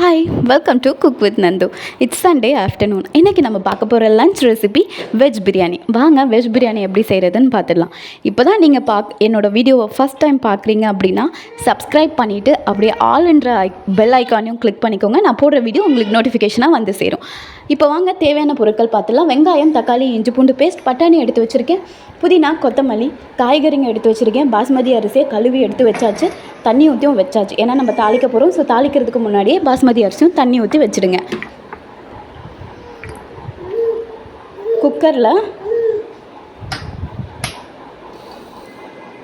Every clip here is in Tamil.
Hi welcome to cook with Nandu it's Sunday afternoon இன்றைக்கி நம்ம பார்க்க போகிற லஞ்ச் ரெசிபி வெஜ் பிரியாணி வாங்க வெஜ் பிரியாணி எப்படி செய்கிறதுன்னு பார்த்துடலாம். இப்போ தான் நீங்கள் பார்க் என்னோடய வீடியோவை ஃபஸ்ட் டைம் பார்க்குறீங்க அப்படின்னா சப்ஸ்கிரைப் பண்ணிவிட்டு அப்படியே ஆல்ன்ற பெல் ஐக்கானையும் கிளிக் பண்ணிக்கோங்க. நான் போடுற வீடியோ உங்களுக்கு நோட்டிஃபிகேஷனாக வந்து சேரும். இப்போ வாங்க தேவையான பொருட்கள் பார்த்துலாம் வெங்காயம் தக்காளி இஞ்சி பூண்டு பேஸ்ட் பட்டாணி எடுத்து வச்சுருக்கேன். புதினா கொத்தமல்லி காய்கறிங்க எடுத்து வச்சுருக்கேன். பாஸ்மதி அரிசியை கழுவி எடுத்து வச்சாச்சு. தண்ணி ஊற்றியும் வச்சாச்சு. ஏன்னா நம்ம தாளிக்க போகிறோம் ஸோ தாளிக்கிறதுக்கு முன்னாடியே பாஸ்மதி அரிசியும் தண்ணி ஊற்றி வச்சுடுங்க. குக்கரில்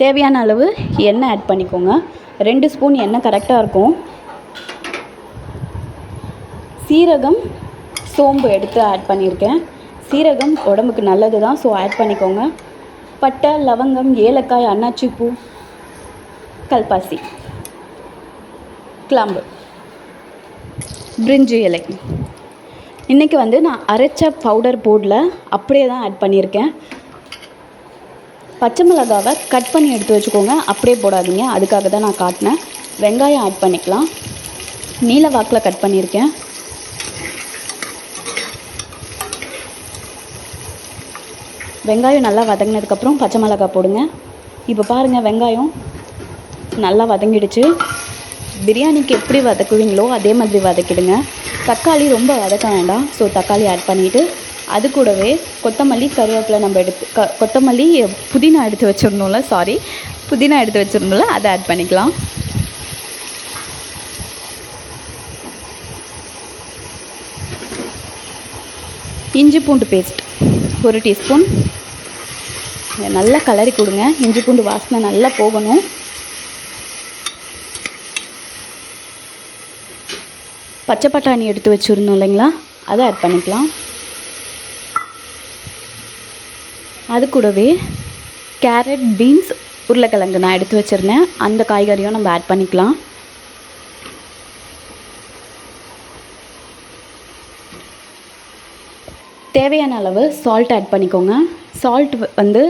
தேவையான அளவு எண்ணெய் ஆட் பண்ணிக்கோங்க. ரெண்டு ஸ்பூன் எண்ணெய் கரெக்டாக இருக்கும். சீரகம் சோம்பு எடுத்து ஆட் பண்ணியிருக்கேன். சீரகம் உடம்புக்கு நல்லது தான் ஸோ ஆட் பண்ணிக்கோங்க. பட்டை லவங்கம் ஏலக்காய் அன்னாச்சி பூ கல்பாசி கிளாம்பு பிரிஞ்சு இலை. இன்றைக்கி வந்து நான் அரைச்ச பவுடர் போர்டில் அப்படியே தான் ஆட் பண்ணியிருக்கேன். பச்சை மிளகாவை கட் பண்ணி எடுத்து வச்சுக்கோங்க அப்படியே போடாதீங்க. அதுக்காக தான் நான் காட்டினேன். வெங்காயம் ஆட் பண்ணிக்கலாம். நீல வாக்கில் கட் பண்ணியிருக்கேன். வெங்காயம் நல்லா வதங்கினதுக்கப்புறம் பச்சை மிளகாய் போடுங்க. இப்போ பாருங்கள் வெங்காயம் நல்லா வதங்கிடுச்சு. பிரியாணிக்கு எப்படி வதக்குவீங்களோ அதே மாதிரி வதக்கிடுங்க. தக்காளி ரொம்ப வதக்க வேண்டாம். ஸோ தக்காளி ஆட் பண்ணிவிட்டு அது கூடவே கொத்தமல்லி கருவேப்பிலை நம்ம எடுத்து க கொத்தமல்லி புதினா எடுத்து வச்சிடணும்ல சாரி புதினா எடுத்து வச்சிருந்தோம்ல அதை ஆட் பண்ணிக்கலாம். இஞ்சி பூண்டு பேஸ்ட் ஒரு டீஸ்பூன் நல்லா கலரி கொடுங்க. இஞ்சி பூண்டு வாசனை நல்லா போகணும். பச்சை பட்டாணி எடுத்து வச்சுருந்தோம் இல்லைங்களா? அதை ஆட் பண்ணிக்கலாம். அது கூடவே கேரட் பீன்ஸ் உருளைக்கிழங்கு நான் எடுத்து வச்சுருந்தேன். அந்த காய்கறியும் நம்ம ஆட் பண்ணிக்கலாம். தேவையான அளவு சால்ட் ஆட் பண்ணிக்கோங்க. சால்ட் வந்து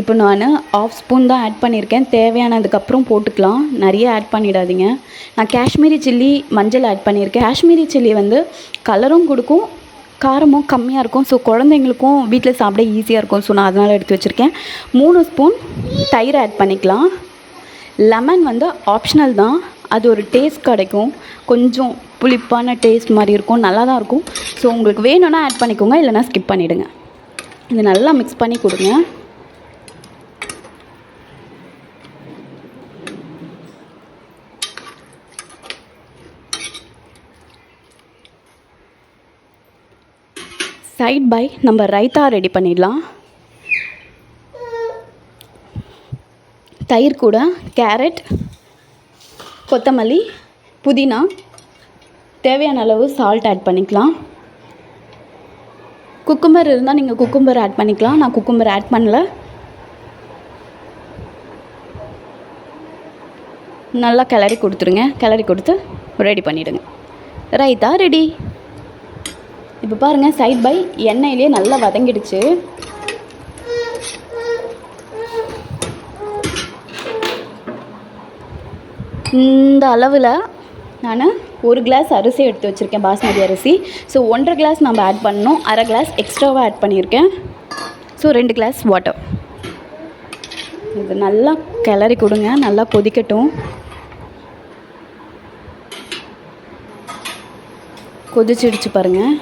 இப்போ நான் ஆஃப் ஸ்பூன் தான் ஆட் பண்ணியிருக்கேன் தேவையானதுக்கப்புறம் போட்டுக்கலாம். நிறைய ஆட் பண்ணிடாதீங்க. நான் காஷ்மீரி சில்லி மஞ்சள் ஆட் பண்ணியிருக்கேன் காஷ்மீரி சில்லி வந்து கலரும் கொடுக்கும். காரமும் கம்மியாக இருக்கும். ஸோ குழந்தைங்களுக்கும் வீட்டில் சாப்பிட ஈஸியாக இருக்கும். ஸோ நான் அதனால் எடுத்து வச்சுருக்கேன். மூணு ஸ்பூன் தயிர் ஆட் பண்ணிக்கலாம். லெமன் வந்து ஆப்ஷனல் தான். அது ஒரு டேஸ்ட் கிடைக்கும். கொஞ்சம் புளிப்பான டேஸ்ட் மாதிரி இருக்கும். நல்லா தான் இருக்கும். ஸோ உங்களுக்கு வேணும்னா ஆட் பண்ணிக்கோங்க. இல்லைனா ஸ்கிப் பண்ணிவிடுங்க இது நல்லா மிக்ஸ் பண்ணி கொடுங்க. சைட் பை நம்ம ரைத்தா ரெடி பண்ணிடலாம். தயிர் கூட கேரட் கொத்தமல்லி புதினா தேவையான அளவு சால்ட் ஆட் பண்ணிக்கலாம். குக்கும்பர் இருந்தால் நீங்கள் குக்கும்பர் ஆட் பண்ணிக்கலாம். நான் குக்கும்பர் ஆட் பண்ணல. நல்லா கிளறி கொடுத்துருங்க. கிளறி கொடுத்து ரெடி பண்ணிவிடுங்க ரைத்தா ரெடி இப்போ பாருங்கள் சைட் பை எண்ணெயிலே நல்லா வதங்கிடுச்சு. இந்த அளவில் நான் ஒரு கிளாஸ் அரிசி எடுத்து வச்சுருக்கேன் பாஸ்மதி அரிசி. ஸோ ஒன்றரை கிளாஸ் நம்ம ஆட் பண்ணணும். அரை கிளாஸ் எக்ஸ்ட்ராவாக ஆட் பண்ணியிருக்கேன். ஸோ ரெண்டு கிளாஸ் வாட்டர் இது நல்லா கிளறி கொடுங்க. நல்லா கொதிக்கட்டும். கொதிச்சிடுச்சு பாருங்கள்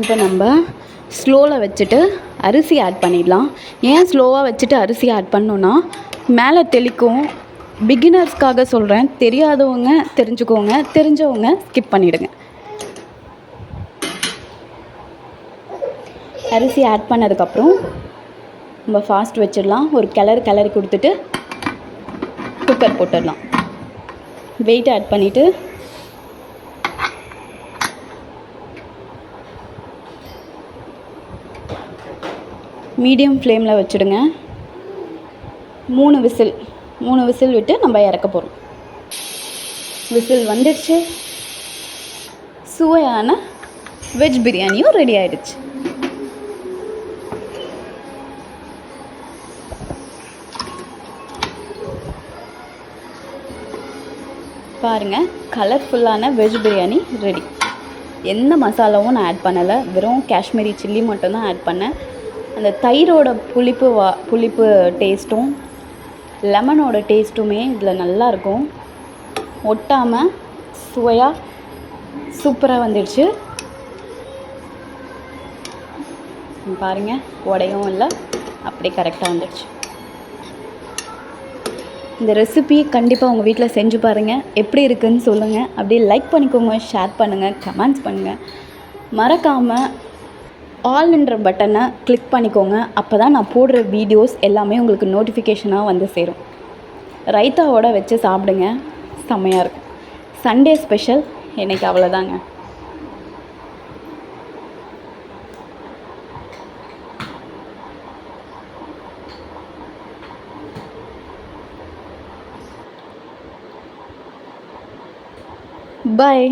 இப்போ நம்ம ஸ்லோவில் வச்சுட்டு அரிசி ஆட் பண்ணிடலாம். ஏன் ஸ்லோவாக வச்சுட்டு அரிசி ஆட் பண்ணோன்னா மேலே தெளிக்கும். பிகினர்ஸ்க்காக சொல்கிறேன் தெரியாதவங்க தெரிஞ்சுக்கோங்க. தெரிஞ்சவங்க ஸ்கிப் பண்ணிவிடுங்க அரிசி ஆட் பண்ணதுக்கப்புறம் நம்ம ஃபாஸ்ட் வச்சிடலாம். ஒரு கிளறு கிளறி கொடுத்துட்டு குக்கர் போட்டுடலாம். வெயிட் ஆட் பண்ணிவிட்டு மீடியம் ஃப்ளேமில் வச்சுடுங்க. மூணு விசில். மூணு விசில் விட்டு நம்ம இறக்க போகிறோம் விசில் வந்துடுச்சு. சுவையான வெஜ் பிரியாணியும் ரெடி ஆயிடுச்சு. பாருங்கள் கலர்ஃபுல்லான வெஜ் பிரியாணி ரெடி எந்த மசாலாவும் நான் ஆட் பண்ணலை. வெறும் காஷ்மீரி சில்லி மட்டும்தான் ஆட் பண்ணேன். அந்த தயிரோட புளிப்பு வா புளிப்பு டேஸ்ட்டும் லெமனோட டேஸ்ட்டுமே இதில் நல்லாயிருக்கும். ஒட்டாமல் சுவையாக சூப்பராக வந்துடுச்சு. பாருங்கள் உடையும் இல்லை அப்படியே கரெக்டாக வந்துடுச்சு. இந்த ரெசிபி கண்டிப்பாக உங்கள் வீட்டில் செஞ்சு பாருங்கள் எப்படி இருக்குதுன்னு சொல்லுங்கள் அப்படியே லைக் பண்ணிக்கோங்க ஷேர் பண்ணுங்கள் கமெண்ட்ஸ் பண்ணுங்கள் மறக்காமல் ஆல்ன்ற பட்டனை கிளிக் பண்ணிக்கோங்க. அப்போ தான் நான் போடுற வீடியோஸ் எல்லாமே உங்களுக்கு நோட்டிஃபிகேஷனாக வந்து சேரும். ரைத்தாவோட வச்சு சாப்பிடுங்க. செம்மையாக இருக்கும் சண்டே ஸ்பெஷல் இன்னைக்கு அவ்வளோதாங்க பாய்